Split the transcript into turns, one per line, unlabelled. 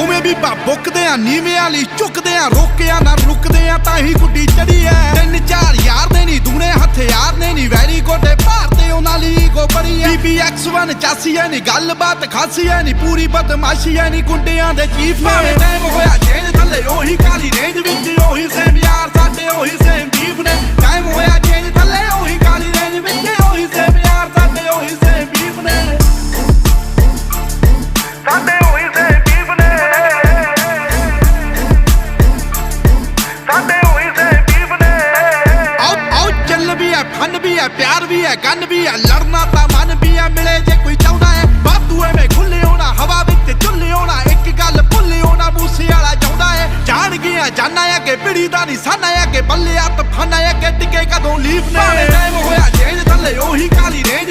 ਉਵੇਂ ਵੀ ਬਾ ਬੁੱਕਦੇ ਆ ਨੀਵੇਂ ਵਾਲੀ ਝੁਕਦੇ ਆ, ਰੋਕਿਆ ਨਾ ਰੁਕਦੇ ਆ, ਤਾਂ ਹੀ ਗੁੱਡੀ ਚੜੀ ਐ ਤਿੰਨ ਚਾਰ ਯਾਰ ਨੇ ਨਹੀਂ ਦੂਣੇ ਹਥਿਆਰ ਨੇ ਨਹੀਂ ਵੈਰੀ ਗੋਡੇ ਭਾਰਤੇ ਉਹਨਾਂ ਲਈ ਈਗੋ ਬੜੀ ਐ BBX1 ਚਾਸੀ ਐ ਨਹੀਂ ਗੱਲਬਾਤ ਖਾਸੀ ਐ ਨਹੀਂ ਪੂਰੀ ਬਦਮਾਸ਼ੀ ਐ ਨਹੀਂ ਗੁੰਡਿਆਂ ਦੇ ਚੀਫ ਨੇ ਟਾਈਮ ਹੋਇਆ ਹੈ ਫਨ ਵੀ ਹੈ ਪਿਆਰ ਵੀ ਹੈ ਗਨ ਵੀ ਹੈ ਲੜਨਾ ਤਾਂ ਮਨ ਵੀ ਹੈ ਮਿਲੇ ਜੇ ਕੋਈ ਚਾਹੁੰਦਾ ਹੈ। ਬਾਤੂ ਐਵੇਂ ਖੁੱਲੇ ਹੋਣਾ ਹਵਾ ਵਿੱਚ ਚੁੱਲੇ ਹੋਣਾ ਇੱਕ ਗੱਲ ਭੁੱਲੇ ਹੋਣਾ ਮੂਸੇ ਵਾਲਾ ਚਾਹੁੰਦਾ ਹੈ। ਜਾਣ ਗਿਆ ਜਾਣਾ ਹੈ ਕਿ ਪਿੜੀ ਦਾ ਨਿਸ਼ਾਨਾ ਹੈ ਕਿ ਬੱਲੇ ਆ ਤਫਾਨਾ ਹੈ ਕਿ ਟਿਕੇ ਕਦੋਂ ਲੀਫ ਨੇ ਹੋਇਆ ਜੇਲ ਥੱਲੇ ਉਹੀ ਕਾਲੀ ਰੇ